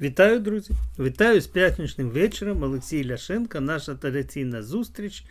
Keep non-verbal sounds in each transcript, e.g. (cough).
Вітаю, друзі! Вітаю з п'ятничним вечором. Олексій Ляшенко, наша традиційна зустріч.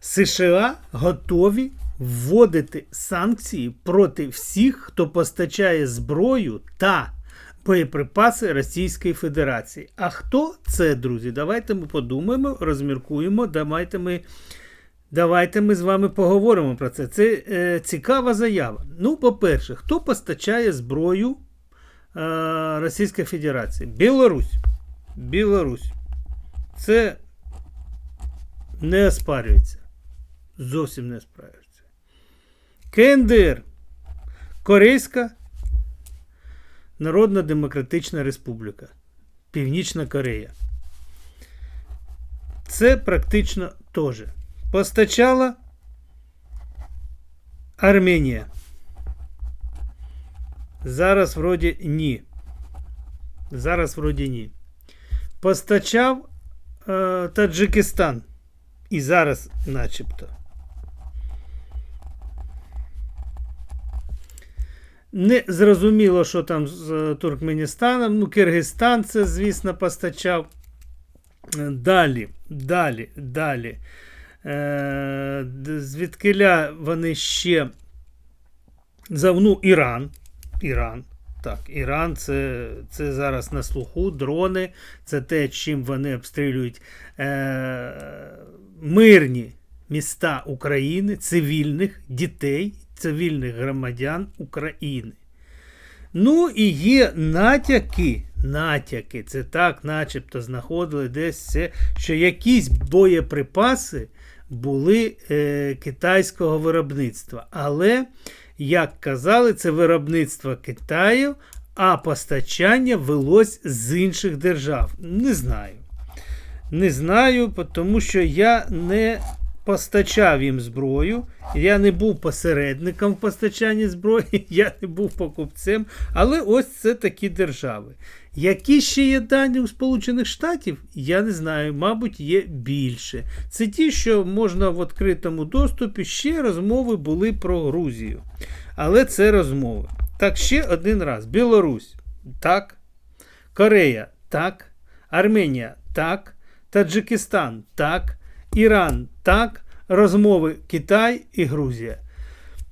США готові вводити санкції проти всіх, хто постачає зброю та боєприпаси Російської Федерації. А хто це, друзі? Давайте ми подумаємо, розміркуємо. Давайте ми. Давайте ми з вами поговоримо про це. Це е, цікава заява. Ну, по-перше, хто постачає зброю Російської Федерації? Білорусь. Білорусь. Це не оспарюється. Зовсім не оспарюється. КНДР. Корейська Народна Демократична Республіка. Північна Корея. Це практично теж. Постачала Арменія. Зараз вроді ні. Зараз вроді ні. Постачав е, Таджикистан. І зараз начебто. Не зрозуміло, що там з е, Туркменістаном. Ну, Киргизстан це, звісно, постачав. Е, Далі, далі, далі. Е, звідкиля вони ще за ну, Іран. Іран. Так, Іран це, це зараз на слуху, дрони, це те, чим вони обстрілюють е, мирні міста України, цивільних дітей, цивільних громадян України. Ну і є натяки, натяки, це так, начебто, знаходили десь це, що якісь боєприпаси були е, китайського виробництва. Але, як казали, це виробництво Китаю, а постачання велось з інших держав. Не знаю. Не знаю, тому що я не постачав їм зброю, я не був посередником в постачанні зброї, (laughs) я не був покупцем. Але ось це такі держави. Які ще є дані у Сполучених Штатів, я не знаю, мабуть, є більше. Це ті, що можна в відкритому доступі, ще розмови були про Грузію. Але це розмови. Так, ще один раз. Білорусь. Так. Корея. Так. Арменія. Так. Таджикистан. Так. Іран. Так. Розмови Китай і Грузія.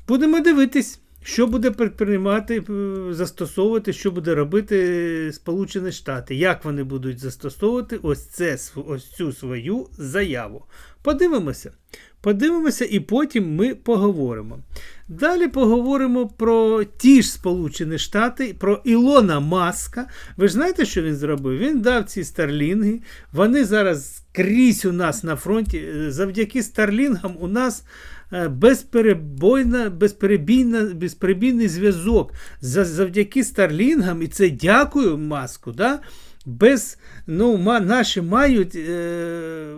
Будемо дивитись, що буде предприймати, е, застосовувати, що буде робити Сполучені Штати, як вони будуть застосовувати ось, це, ось цю свою заяву. Подивимося. Подивимося, і потім ми поговоримо. Далі поговоримо про ті ж Сполучені Штати, про Ілона Маска. Ви ж знаєте, що він зробив? Він дав ці старлінги. Вони зараз скрізь у нас на фронті. Е, Завдяки старлінгам у нас е, безперебойна, безперебійна, безперебійний зв'язок. Завдяки старлінгам, і це дякую маску. Да? Без, ну, ма, наші мають. Е,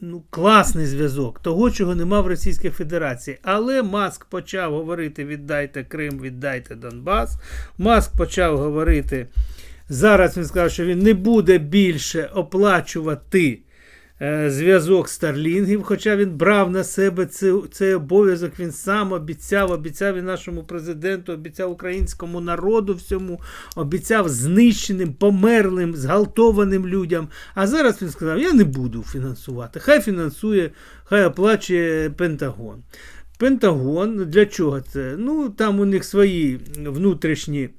ну, класний зв'язок, того, чого нема в Російській Федерації. Але Маск почав говорити: віддайте Крим, віддайте Донбас. Маск почав говорити. Зараз він сказав, що він не буде більше оплачувати зв'язок Старлінгів, хоча він брав на себе цей, цей обов'язок, він сам обіцяв, обіцяв і нашому президенту, обіцяв українському народу всьому, обіцяв знищеним, померлим, зґвалтованим людям. А зараз він сказав: я не буду фінансувати. Хай фінансує, хай оплачує Пентагон. Пентагон для чого це? Ну, там у них свої внутрішні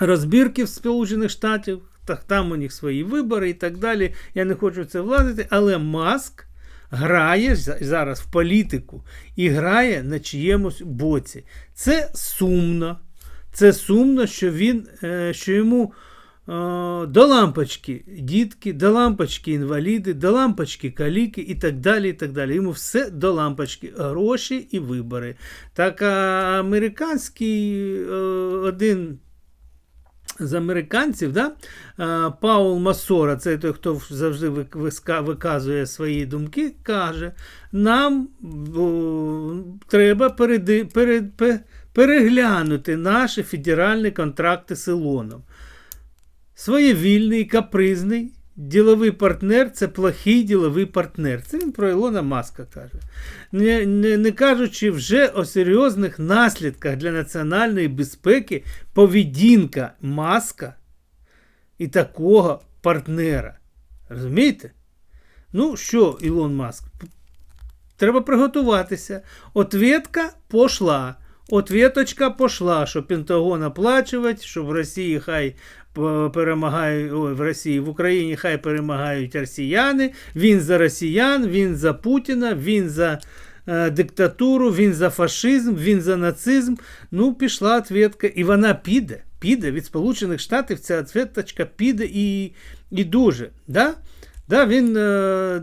розбірки в Сполучених Штатів, так там у них свої вибори і так далі. Я не хочу це влазити, але Маск грає зараз в політику і грає на чиємусь боці. Це сумно. Це сумно, що він, е, що йому е, до лампочки дітки, до лампочки інваліди, до лампочки каліки і так далі. і так далі. Йому все до лампочки, гроші і вибори. Так а американський е, один з американців, да? Паул Масора, це той, хто завжди виказує свої думки, каже: нам треба переди, перед, переглянути наші федеральні контракти з Ілоном. Своєвільний, капризний діловий партнер це плохий діловий партнер. Це він про Ілона Маска каже. Не, не, не кажучи вже о серйозних наслідках для національної безпеки, поведінка Маска і такого партнера. Розумієте? Ну що, Ілон Маск? Треба приготуватися. Ответка пошла. Ответочка пошла, що Пентагон оплачувати, що в Росії хай п- перемагають, ой, в Росії, в Україні хай перемагають росіяни. Він за росіян, він за Путіна, він за е, диктатуру, він за фашизм, він за нацизм. Ну, пішла ответка, і вона піде. Піде від Сполучених Штатів ця ответочка піде і, і дуже. Да? Да, він, е,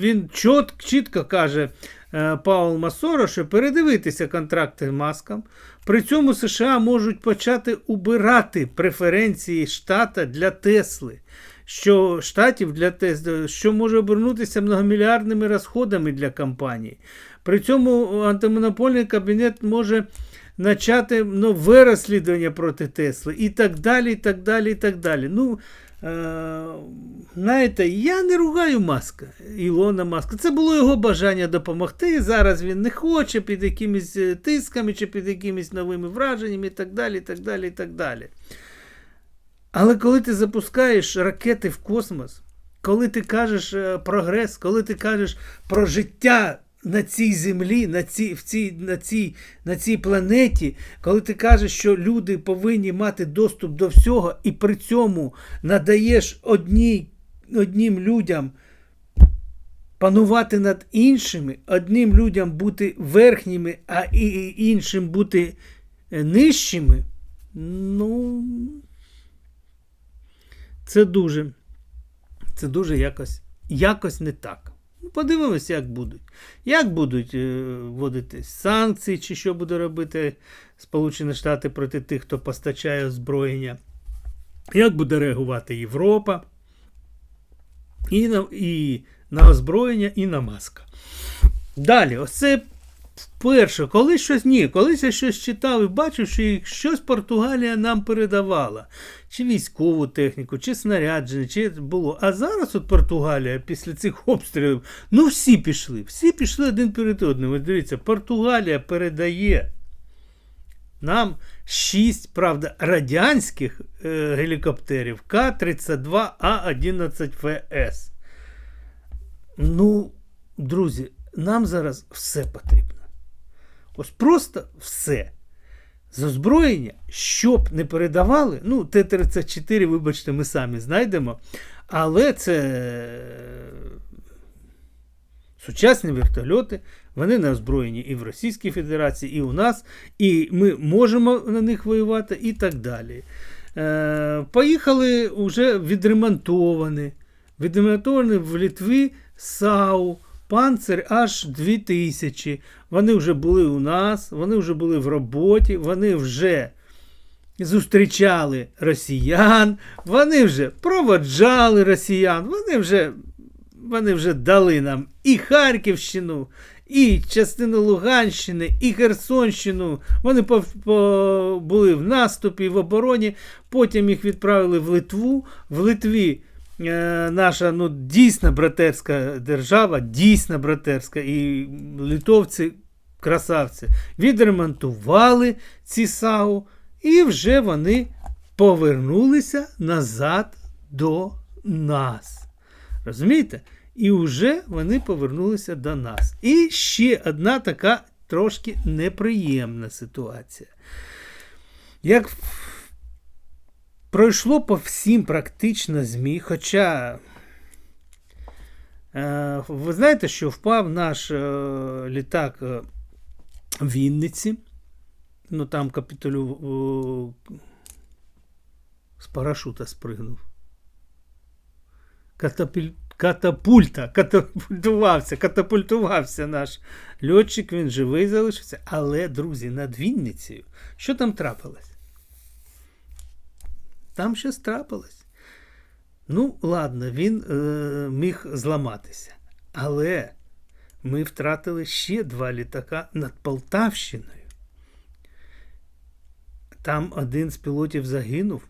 він чітко каже е, Паул Масоро, передивитися контракти маскам. При цьому США можуть почати убирати преференції штата для Тесли, що штатів для Тесли, що може обернутися многомільярдними розходами для компанії. При цьому антимонопольний кабінет може почати нове розслідування проти Тесли і так далі, і так далі, і так далі. Ну, знаєте, я не ругаю Маска, Ілона Маска. Це було його бажання допомогти. Зараз він не хоче під якимись е, тисками чи під якимись новими враженнями і так далі. і так далі, і так далі. Але коли ти запускаєш ракети в космос, коли ти кажеш е, прогрес, коли ти кажеш про життя на цій землі, на цій, в цій, на, цій, на цій планеті, коли ти кажеш, що люди повинні мати доступ до всього, і при цьому надаєш одній, однім людям панувати над іншими, одним людям бути верхніми, а і- іншим бути е, нижчими, ну, це дуже, це дуже якось, якось не так. Ну, Подивимося, як будуть. Як будуть е, вводити санкції, чи що буде робити Сполучені Штати проти тих, хто постачає озброєння, як буде реагувати Європа і на, і на озброєння, і на маска. Далі, ось це вперше, коли щось ні, колись я щось читав і бачив, що їх щось Португалія нам передавала. Чи військову техніку, чи снарядження, чи було. А зараз от Португалія після цих обстрілів, ну всі пішли, всі пішли один перед одним. Ось дивіться, Португалія передає нам 6, правда, радянських е, гелікоптерів К-32А11ФС. Ну, друзі, нам зараз все потрібно. Ось просто все. З озброєння, щоб не передавали, ну, Т-34, вибачте, ми самі знайдемо. Але це сучасні вертольоти, вони не озброєні і в Російській Федерації, і у нас, і ми можемо на них воювати, і так далі. Е, Поїхали вже відремонтовані. Відремонтовані в Літві САУ. Панцир аж 2000. Вони вже були у нас, вони вже були в роботі, вони вже зустрічали росіян, вони вже проводжали росіян, вони вже, вони вже дали нам і Харківщину, і частину Луганщини, і Херсонщину. Вони по, по, були в наступі, в обороні. Потім їх відправили в Литву. В Литві наша ну, дійсно братерська держава, дійсно братерська, і литовці, красавці, відремонтували ці САУ, і вже вони повернулися назад до нас. Розумієте? І вже вони повернулися до нас. І ще одна така трошки неприємна ситуація. Як пройшло по всім практично ЗМІ, хоча е, ви знаєте, що впав наш е, літак е, в Вінниці, ну там капітулю е, з парашута спригнув. Катапіль... Катапульта, катапультувався, катапультувався наш льотчик, він живий залишився. Але, друзі, над Вінницею, що там трапилось? Там щось трапилось. Ну, ладно, він е, міг зламатися. Але ми втратили ще два літака над Полтавщиною. Там один з пілотів загинув.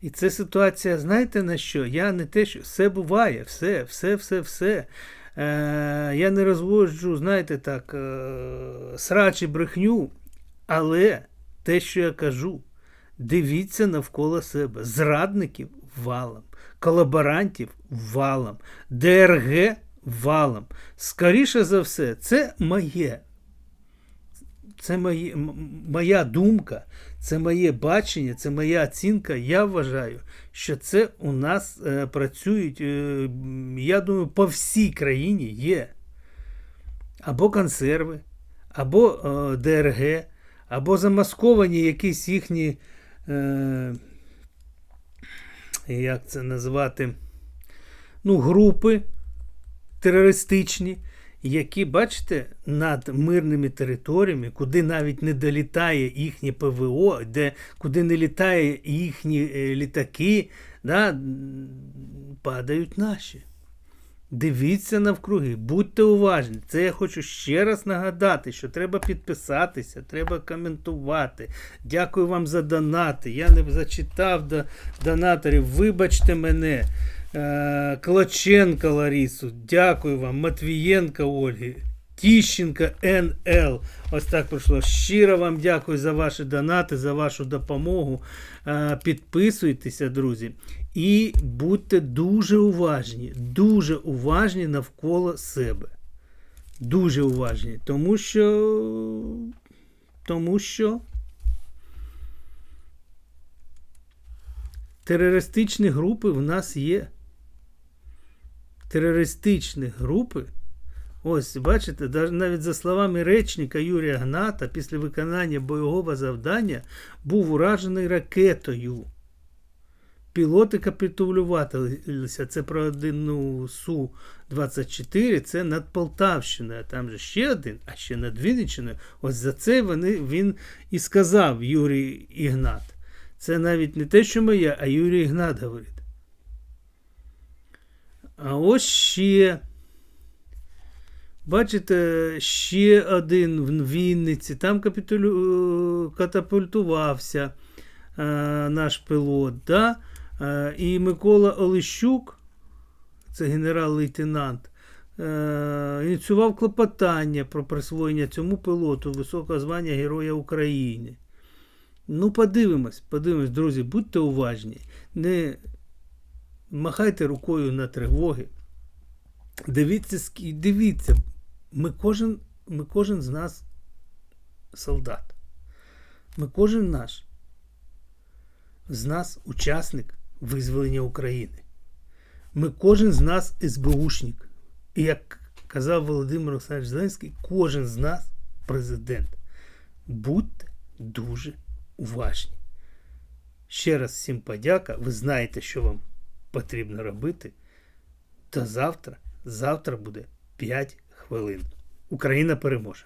І це ситуація, знаєте на що? Я не те, що все буває, все, все, все, все. Е, Я не розводжу, знаєте так, е, срач брехню. Але те, що я кажу, Дивіться навколо себе. Зрадників валом, колаборантів валом, ДРГ валом. Скоріше за все, це моє. Це моє, моя думка, це моє бачення, це моя оцінка. Я вважаю, що це у нас е, працюють, е, я думаю, по всій країні є або консерви, або е, ДРГ, або замасковані якісь їхні, е, як це назвати, ну, групи терористичні, які, бачите, над мирними територіями, куди навіть не долітає їхнє ПВО, де, куди не літає їхні е, літаки, да, падають наші. Дивіться навкруги, будьте уважні. Це я хочу ще раз нагадати, що треба підписатися, треба коментувати. Дякую вам за донати. Я не зачитав до донаторів. Вибачте мене. Е, Клоченко Ларісу, дякую вам. Матвієнка Ольги. Тіщенка НЛ. Ось так пройшло. Щиро вам дякую за ваші донати, за вашу допомогу. Е, Підписуйтеся, друзі. І будьте дуже уважні, дуже уважні навколо себе. Дуже уважні. Тому що. Тому що. Терористичні групи в нас є. Терористичні групи. Ось, бачите, навіть за словами речника Юрія Гната, після виконання бойового завдання був уражений ракетою. Пілоти капітулювалися. Це про одну Су-24, це над Полтавщиною. А там же ще один, а ще над Вінниччиною. Ось за це вони, він і сказав Юрій Ігнат. Це навіть не те, що моє, а Юрій Ігнат говорить. А ось ще. Бачите, ще один в Вінниці. Там капітулю... катапультувався е, наш пілот. Да? Е, і Микола Олещук, це генерал-лейтенант, е, ініціював клопотання про присвоєння цьому пілоту високого звання Героя України. Ну, подивимось, подивимось, друзі, будьте уважні. Не махайте рукою на тривоги. Дивіться, дивіться, ми кожен, ми кожен з нас солдат. Ми кожен наш з нас учасник визволення України. Ми кожен з нас СБУшник. І як казав Володимир Олександрович Зеленський, кожен з нас президент. Будьте дуже уважні. Ще раз всім подяка. Ви знаєте, що вам потрібно робити. До завтра. Завтра буде 5 хвилин. Україна переможе.